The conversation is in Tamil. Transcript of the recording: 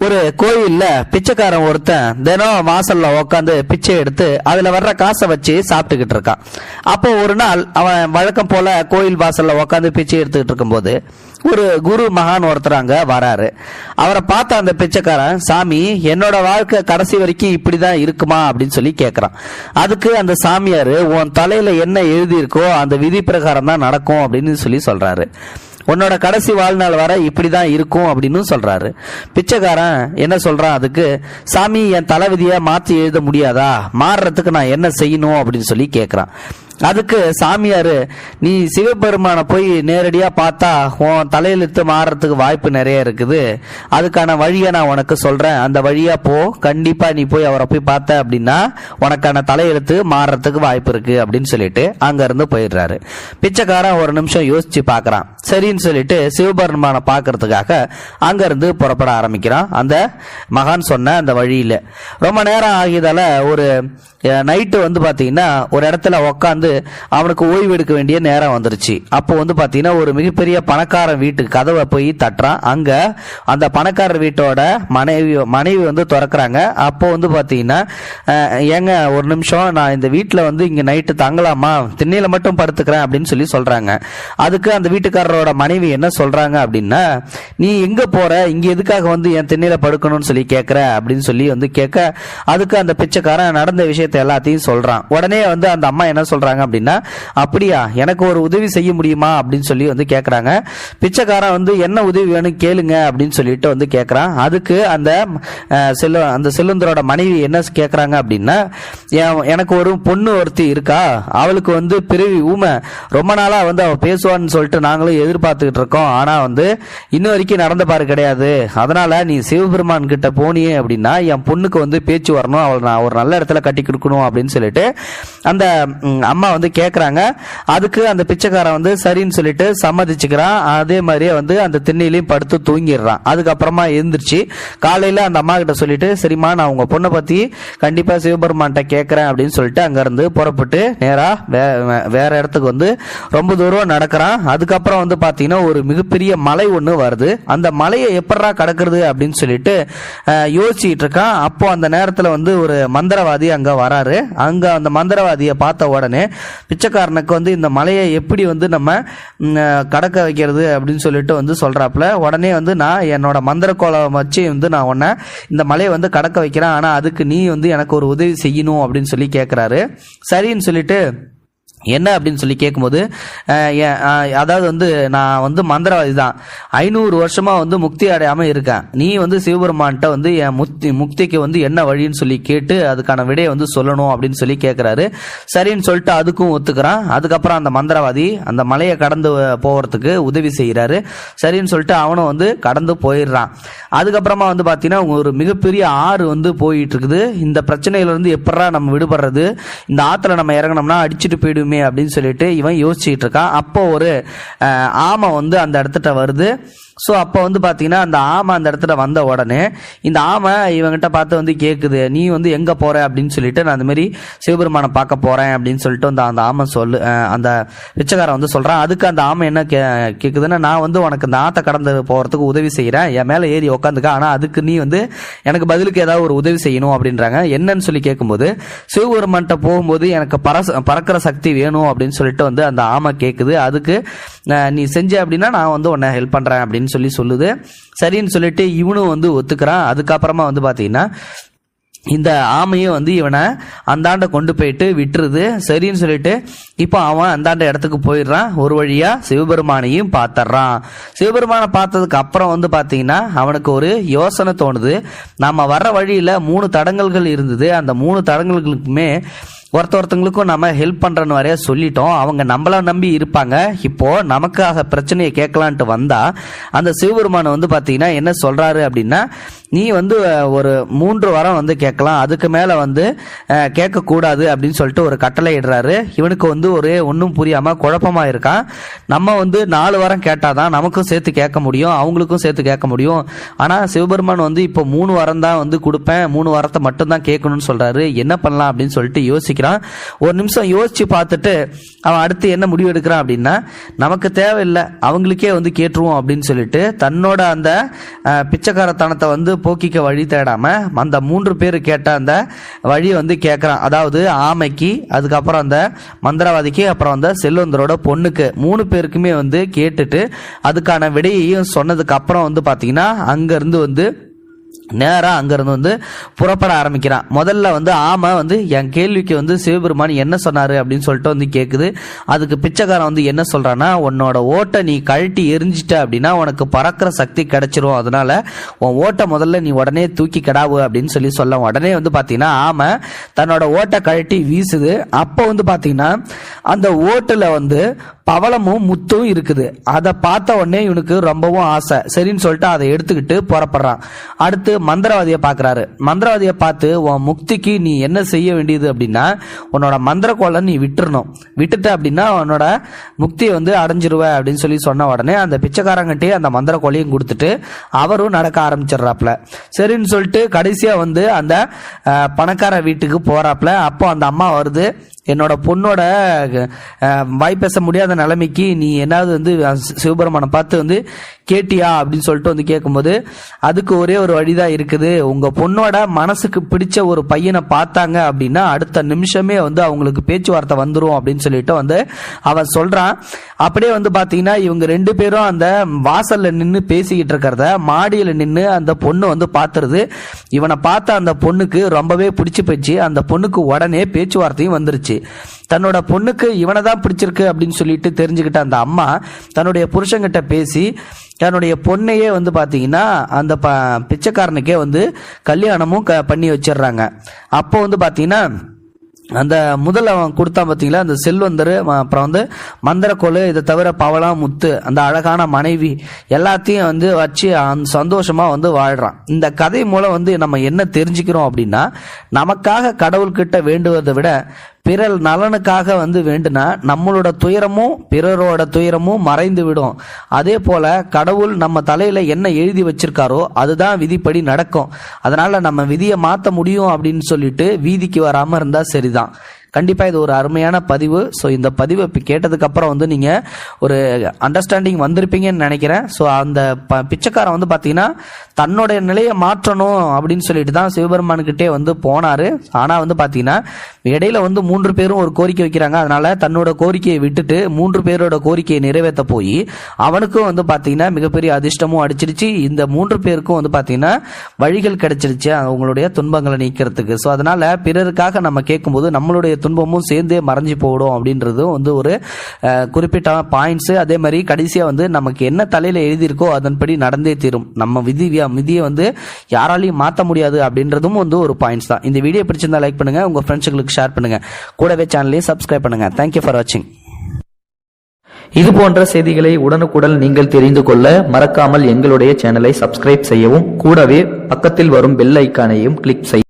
ஒரு கோயில்ல பிச்சைக்காரன் ஒருத்தன் தினம் வாசல்ல உக்காந்து பிச்சை எடுத்து அதுல வர்ற காசை வச்சு சாப்பிட்டுக்கிட்டு இருக்கான். அப்போ ஒரு நாள் அவன் வழக்கம் போல கோயில் வாசல்ல உக்காந்து பிச்சை எடுத்துக்கிட்டு இருக்கும்போது ஒரு குரு மகான் ஒருத்தர் அங்க வராரு. அவரை பார்த்த அந்த பிச்சைக்காரன் சாமி என்னோட வாழ்க்கை கடைசி வரைக்கும் இப்படிதான் இருக்குமா? அப்படின்னு சொல்லி கேக்குறான். அதுக்கு அந்த சாமியாரு உன் தலையில என்ன எழுதியிருக்கோ அந்த விதி பிரகாரம் தான் நடக்கும் அப்படின்னு சொல்லி சொல்றாரு. உன்னோட கடைசி வாழ்நாள் வர இப்படி தான் இருக்கும் அப்படின்னு சொல்றாரு. பிச்சைக்காரன் என்ன சொல்றான்? அதுக்கு சாமி என் தலைவிதியை மாற்றி எழுத முடியாதா? மாறுறதுக்கு நான் என்ன செய்யணும்? அப்படின்னு சொல்லி கேட்குறான் அதுக்கு சாமியார் நீ சிவபெருமானை போய் நேரடியாக பார்த்தா உன் தலையெழுத்து மாறுறதுக்கு வாய்ப்பு நிறைய இருக்குது. அதுக்கான வழியை நான் உனக்கு சொல்கிறேன் அந்த வழியாக போ. கண்டிப்பாக நீ போய் அவரை போய் பார்த்த அப்படின்னா உனக்கான தலையெழுத்து மாறுறதுக்கு வாய்ப்பு இருக்குது அப்படின்னு சொல்லிட்டு அங்கேருந்து போயிடுறாரு. பிச்சைக்காரன் ஒரு நிமிஷம் யோசித்து பார்க்குறான். சரின்னு சொல்லிட்டு சிவபெருமானை பார்க்கறதுக்காக அங்கேருந்து புறப்பட ஆரம்பிக்கிறான். அந்த மகான் சொன்ன அந்த வழியில். ரொம்ப நேரம் ஆகியதால ஒரு நைட்டு வந்து பார்த்தீங்கன்னா ஒரு இடத்துல உக்காந்து அவனுக்கு ஓய்வு எடுக்க வேண்டிய நேரம் வந்துருச்சு. அப்போ வந்து பார்த்தீங்கன்னா ஒரு மிகப்பெரிய பணக்கார வீட்டுக்கு கதவை போய் தட்டுறான். அங்கே அந்த பணக்காரர் வீட்டோட மனைவி மனைவி வந்து திறக்கிறாங்க. அப்போ வந்து பார்த்தீங்கன்னா ஏங்க ஒரு நிமிஷம் நான் இந்த வீட்டில் வந்து இங்கே நைட்டு தங்கலாமா? திண்ணையில் மட்டும் படுத்துக்கிறேன் அப்படின்னு சொல்லி சொல்கிறாங்க அதுக்கு அந்த வீட்டுக்காரரோட மனைவி என்ன சொல்கிறாங்க அப்படின்னா நீ எங்கே போகிற இங்கே எதுக்காக வந்து என் திண்ணையில் படுக்கணும்னு சொல்லி கேட்குற அப்படின்னு சொல்லி வந்து கேட்க அதுக்கு அந்த பிச்சைக்காரன் நடந்த விஷயத்தை எல்லாத்தையும் சொல்கிறான் உடனே வந்து அந்த அம்மா என்ன சொல்கிறாங்க அப்படின்னா அப்படியா எனக்கு ஒரு உதவி செய்ய முடியுமா? அப்படின்னு சொல்லி வந்து கேட்குறாங்க பிச்சைக்காரன் வந்து என்ன உதவி வேணும் கேளுங்க அப்படின்னு சொல்லிட்டு வந்து கேட்குறான் அதுக்கு அந்த செல்லு செல்வ அந்த செல்லுந்தரோட மனைவி என்ன கேட்குறாங்க அப்படின்னா என்- எனக்கு ஒரு பொண்ணு ஒருத்தி இருக்கா. அவளுக்கு வந்து பிறவி ஊமை. ரொம்ப நாளாக வந்து அவள் பேசுவான்னு சொல்லிட்டு நாங்களும் எதிர்பார்த்துக்கிட்டு இருக்கோம். ஆனால் வந்து இன்ன வரைக்கும் நடந்த பாரு கிடையாது. அதனால் நீ சிவபெருமான் கிட்ட போனியே அப்படின்னா என் பொண்ணுக்கு வந்து பேச்சு வரணும். அவளை நான் ஒரு நல்ல இடத்துல கட்டி கொடுக்கணும் அப்படின்னு சொல்லிட்டு அந்த அம்மா அம்மா வந்து கேட்குறாங்க அதுக்கு அந்த பிச்சைக்காரன் வந்து சரின்னு சொல்லிட்டு சம்மதிச்சுக்கிறான். அதே மாதிரியே வந்து அந்த திண்ணிலையும் படுத்து தூங்கிடுறான். அதுக்கப்புறமா எழுந்திரிச்சு காலையில் அந்த அம்மா கிட்ட சொல்லிட்டு சரிம்மா நான் உங்கள் பொண்ணை பற்றி கண்டிப்பாக சிவபெருமான்கிட்ட கேட்குறேன் அப்படின்னு சொல்லிட்டு அங்கேருந்து புறப்பட்டு நேராக வே- வே- வேற இடத்துக்கு வந்து ரொம்ப தூரம் நடக்கிறான். அதுக்கப்புறம் வந்து பார்த்தீங்கன்னா ஒரு மிகப்பெரிய மலை ஒன்று வருது. அந்த மலையை எப்படா கடக்கிறது அப்படின்னு சொல்லிட்டு யோசிச்சுட்டு இருக்கான். அப்போ அந்த நேரத்தில் வந்து ஒரு மந்திரவாதி அங்கே வராரு. அங்கே அந்த மந்திரவாதியை பார்த்த உடனே பிச்சைக்காரனுக்கு வந்து இந்த மலையை எப்படி வந்து நம்ம கடக்க வைக்கிறது அப்படின்னு சொல்லிட்டு வந்து சொல்கிறாப்புல உடனே வந்து நான் என்னோட மந்திர கோலம் வச்சு வந்து நான் உன்னை இந்த மலையை வந்து கடக்க வைக்கிறேன். ஆனால் அதுக்கு நீ வந்து எனக்கு ஒரு உதவி செய்யணும் அப்படின்னு சொல்லி கேட்குறாரு சரின்னு சொல்லிட்டு என்ன அப்படின்னு சொல்லி கேட்கும்போது அதாவது வந்து நான் வந்து மந்திரவாதி தான். ஐநூறு வருஷமா வந்து முக்தி அடையாமல் இருக்கேன். நீ வந்து சிவபெருமான்கிட்ட வந்து என் முக்தி முக்திக்கு வந்து என்ன வழின்னு சொல்லி கேட்டு அதுக்கான விடையை வந்து சொல்லணும் அப்படின்னு சொல்லி கேட்குறாரு சரின்னு சொல்லிட்டு அதுக்கும் ஒத்துக்கிறான். அதுக்கப்புறம் அந்த மந்திரவாதி அந்த மலையை கடந்து போகிறதுக்கு உதவி செய்கிறாரு சரின்னு சொல்லிட்டு அவனும் வந்து கடந்து போயிடுறான். அதுக்கப்புறமா வந்து பார்த்தீங்கன்னா ஒரு மிகப்பெரிய ஆறு வந்து போயிட்டு இருக்குது. இந்த பிரச்சனையில இருந்து எப்படா நம்ம விடுபடுறது? இந்த ஆற்றுல நம்ம இறங்கினோம்னா அடிச்சுட்டு போயிடுமே அப்படின்னு சொல்லிட்டு இவன் யோசிச்சுட்டு இருக்கான். அப்போ ஒரு ஆமை வந்து அந்த இடத்துட்ட வருது. ஸோ அப்போ வந்து பார்த்தீங்கன்னா அந்த ஆமை அந்த இடத்துல வந்த உடனே இந்த ஆமை இவங்கிட்ட பார்த்து வந்து கேட்குது நீ வந்து எங்கே போகிற அப்படின்னு சொல்லிட்டு நான் அந்த மாதிரி சிவபெருமானை பார்க்க போகிறேன் அப்படின்னு சொல்லிட்டு வந்து அந்த ஆமை சொல்லு அந்த பிச்சைக்காரன் வந்து சொல்கிறான் அதுக்கு அந்த ஆமை என்ன கே கேட்குதுன்னா நான் வந்து உனக்கு இந்த ஆத்தை கடந்து போகிறதுக்கு உதவி செய்கிறேன் என் மேலே ஏறி உக்காந்துக்க. ஆனால் அதுக்கு நீ வந்து எனக்கு பதிலுக்கு ஏதாவது ஒரு உதவி செய்யணும் அப்படின்றாங்க. என்னன்னு சொல்லி கேட்கும்போது சிவபெருமான்கிட்ட போகும்போது எனக்கு பரச பறக்கிற சக்தி வேணும் அப்படின்னு சொல்லிட்டு வந்து அந்த ஆமை கேட்குது அதுக்கு நீ செஞ்ச அப்படின்னா நான் வந்து உன்னை ஹெல்ப் பண்ணுறேன் அப்படின்னு சொல்லி சொல்லுது. சரின்னு சொல்லிட்டு இவனும் வந்து ஒத்துக்கிறான். அதுக்கப்புறமா வந்து பார்த்தீங்கன்னா இந்த ஆமையும் வந்து இவனை அந்தாண்ட கொண்டு போயிட்டு விட்டுருது. சரின்னு சொல்லிட்டு இப்போ அவன் அந்தாண்ட இடத்துக்கு போயிடுறான். ஒரு வழியா சிவபெருமானையும் பார்த்தர்றான் சிவபெருமானை பார்த்ததுக்கு அப்புறம் வந்து பார்த்தீங்கன்னா அவனுக்கு ஒரு யோசனை தோணுது. நம்ம வர்ற வழியில் மூணு தடங்கல்கள் இருந்தது. அந்த மூணு தடங்கல்களுக்குமே ஒருத்த ஒருத்தவங்களுக்கும் நம்ம ஹெல்ப் பண்ணுறன்னு வரைய சொல்லிட்டோம். அவங்க நம்மள நம்பி இருப்பாங்க. இப்போது நமக்காக பிரச்சனையை கேட்கலான்ட்டு வந்தால் அந்த சிவபெருமான் வந்து பார்த்தீங்கன்னா என்ன சொல்கிறாரு அப்படின்னா நீ வந்து ஒரு மூன்று வாரம் வந்து கேட்கலாம். அதுக்கு மேலே வந்து கேட்கக்கூடாது அப்படின்னு சொல்லிட்டு ஒரு கட்டளை இடுறாரு. இவனுக்கு வந்து ஒரு ஒன்றும் புரியாமல் குழப்பமாக இருக்கான். நம்ம வந்து நாலு வாரம் கேட்டால் தான் நமக்கும் சேர்த்து கேட்க முடியும் அவங்களுக்கும் சேர்த்து கேட்க முடியும். ஆனால் சிவபெருமான் வந்து இப்போ மூணு வாரம் தான் வந்து கொடுப்பேன் மூணு வாரத்தை மட்டும்தான் கேட்கணும்னு சொல்கிறாரு என்ன பண்ணலாம் அப்படின்னு சொல்லிட்டு யோசிக்க யோசிக்கிறான் ஒரு நிமிஷம் யோசிச்சு பார்த்துட்டு அவன் அடுத்து என்ன முடிவு எடுக்கிறான் அப்படின்னா நமக்கு தேவையில்லை அவங்களுக்கே வந்து கேட்டுருவோம் அப்படின்னு சொல்லிட்டு தன்னோட அந்த பிச்சைக்காரத்தனத்தை வந்து போக்கிக்க வழி தேடாம அந்த மூன்று பேர் கேட்ட அந்த வழியை வந்து கேட்குறான் அதாவது ஆமைக்கு அதுக்கப்புறம் அந்த மந்திரவாதிக்கு அப்புறம் அந்த செல்வந்தரோட பொண்ணுக்கு மூணு பேருக்குமே வந்து கேட்டுட்டு அதுக்கான விடையையும் சொன்னதுக்கு அப்புறம் வந்து பார்த்தீங்கன்னா அங்கேருந்து வந்து நேராக அங்கேருந்து வந்து புறப்பட ஆரம்பிக்கிறான். முதல்ல வந்து ஆமை வந்து என் கேள்விக்கு வந்து சிவபெருமான் என்ன சொன்னார் அப்படின்னு சொல்லிட்டு வந்து கேட்குது அதுக்கு பிச்சைக்காரன் வந்து என்ன சொல்கிறான்னா உன்னோட ஓட்டை நீ கழட்டி எரிஞ்சிட்ட அப்படின்னா உனக்கு பறக்கிற சக்தி கிடைச்சிரும். அதனால உன் ஓட்டை முதல்ல நீ உடனே தூக்கி கிடாவு அப்படின்னு சொல்லி சொல்ல. உடனே வந்து பார்த்தீங்கன்னா ஆமை தன்னோட ஓட்டை கழட்டி வீசுது. அப்போ வந்து பார்த்தீங்கன்னா அந்த ஓட்டில் வந்து பவளமும் முத்தும் இருக்குது. அதை பார்த்த உடனே இவனுக்கு ரொம்பவும் ஆசை. சரின்னு சொல்லிட்டு அதை எடுத்துக்கிட்டு புறப்படுறான். அடுத்து மந்திரவாதியை பார்க்குறாரு. மந்திரவாதியை பார்த்து உன் முக்திக்கு நீ என்ன செய்ய வேண்டியது அப்படின்னா உன்னோட மந்திர கோலை நீ விட்டுறணும். விட்டுட்ட அப்படின்னா உன்னோட முக்தியை வந்து அடைஞ்சிருவ அப்படின்னு சொல்லி சொன்ன உடனே அந்த பிச்சைக்காரங்கிட்டே அந்த மந்திர கோலையும் கொடுத்துட்டு அவரும் நடக்க ஆரம்பிச்சிடுறாப்ல சரின்னு சொல்லிட்டு கடைசியாக வந்து அந்த பணக்கார வீட்டுக்கு போகிறாப்ல அப்போ அந்த அம்மா வருது என்னோட பொண்ணோட வாய் பேச முடியாத நிலைமைக்கு நீ என்னாவது வந்து சிவபெருமானை பார்த்து வந்து கேட்டியா? அப்படின்னு சொல்லிட்டு வந்து கேட்கும்போது அதுக்கு ஒரே ஒரு வழிதான் இருக்குது. உங்க பொண்ணோட மனசுக்கு பிடிச்ச ஒரு பையனை பார்த்தாங்க அப்படின்னா அடுத்த நிமிஷமே வந்து அவங்களுக்கு பேச்சுவார்த்தை வந்துடும் அப்படின்னு சொல்லிட்டு வந்து அவன் சொல்றான். அப்படியே வந்து பாத்தீங்கன்னா இவங்க ரெண்டு பேரும் அந்த வாசல்ல நின்று பேசிக்கிட்டு இருக்கிறத மாடியில் நின்று அந்த பொண்ணு வந்து பாத்துருது. இவனை பார்த்த அந்த பொண்ணுக்கு ரொம்பவே பிடிச்சு போச்சு. அந்த பொண்ணுக்கு உடனே பேச்சுவார்த்தையும் வந்துருச்சு. தன்னோட பொண்ணுக்கு இவனை தான் பிடிச்சிருக்கு அப்படின்னு சொல்லிட்டு தெரிஞ்சுக்கிட்ட அந்த அம்மா தன்னுடைய புருஷங்கிட்ட பேசி தன்னுடைய பொண்ணையே வந்து பார்த்தீங்கன்னா அந்த ப பிச்சைக்காரனுக்கே வந்து கல்யாணமும் க பண்ணி வச்சிடுறாங்க. அப்போ வந்து பார்த்தீங்கன்னா அந்த முதல்ல அவன் கொடுத்தான் பார்த்தீங்களா அந்த செல்வந்தர் அப்புறம் வந்து மந்திரக்கோள் இதை தவிர பவளம் முத்து அந்த அழகான மனைவி எல்லாத்தையும் வந்து வச்சு அந்த சந்தோஷமாக வந்து வாழ்கிறான் இந்த கதை மூலம் வந்து நம்ம என்ன தெரிஞ்சுக்கிறோம் அப்படின்னா நமக்காக கடவுள்கிட்ட வேண்டுவதை விட பிறர் நலனுக்காக வந்து வேண்டுனா நம்மளோட துயரமும் பிறரோட துயரமும் மறைந்து விடும். அதே போல கடவுள் நம்ம தலையில என்ன எழுதி வச்சிருக்காரோ அதுதான் விதிப்படி நடக்கும். அதனால நம்ம விதியை மாற்ற முடியும் அப்படின்னு சொல்லிட்டு வீதிக்கு வராம இருந்தா சரிதான். கண்டிப்பாக இது ஒரு அருமையான பதிவு. ஸோ இந்த பதிவை இப்போ கேட்டதுக்கு அப்புறம் வந்து நீங்கள் ஒரு அண்டர்ஸ்டாண்டிங் வந்திருப்பீங்கன்னு நினைக்கிறேன். ஸோ அந்த ப பிச்சைக்காரன் வந்து பார்த்தீங்கன்னா தன்னுடைய நிலையை மாற்றணும் அப்படின்னு சொல்லிட்டு தான் சிவபெருமானுக்கிட்டே வந்து போனார். ஆனால் வந்து பார்த்தீங்கன்னா இடையில வந்து மூன்று பேரும் ஒரு கோரிக்கை வைக்கிறாங்க. அதனால தன்னோட கோரிக்கையை விட்டுட்டு மூன்று பேரோட கோரிக்கையை நிறைவேற்ற போய் அவனுக்கும் வந்து பார்த்தீங்கன்னா மிகப்பெரிய அதிர்ஷ்டமும் அடிச்சிருச்சு. இந்த மூன்று பேருக்கும் வந்து பார்த்தீங்கன்னா வழிகள் கிடைச்சிருச்சு. அவங்களுடைய துன்பங்களை நீக்கிறதுக்கு. ஸோ அதனால பிறருக்காக நம்ம கேட்கும்போது நம்மளுடைய துன்பமும் சேர்ந்தே மறைஞ்சு போடும் அப்படின்றதும் வந்து ஒரு குறிப்பிட்ட பாயிண்ட்ஸ் அதே மாதிரி கடைசியாக வந்து நமக்கு என்ன தலையில் எழுதியிருக்கோ அதன்படி நடந்தே தீரும். நம்ம விதி விதியை வந்து யாராலையும் மாற்ற முடியாது அப்படின்றதும் வந்து ஒரு பாயிண்ட்ஸ் தான். இந்த வீடியோ பிடிச்சிருந்தா லைக் பண்ணுங்க உங்க ஃப்ரெண்ட்ஸுங்களுக்கு ஷேர் பண்ணுங்க. கூடவே சேனலையும் சப்ஸ்கிரைப் பண்ணுங்க. தேங்க்யூ ஃபார் வாட்சிங் இது போன்ற செய்திகளை உடனுக்குடன் நீங்கள் தெரிந்து கொள்ள மறக்காமல் எங்களுடைய சேனலை சப்ஸ்கிரைப் செய்யவும் கூடவே பக்கத்தில் வரும் பெல் ஐக்கானையும் கிளிக் செய்ய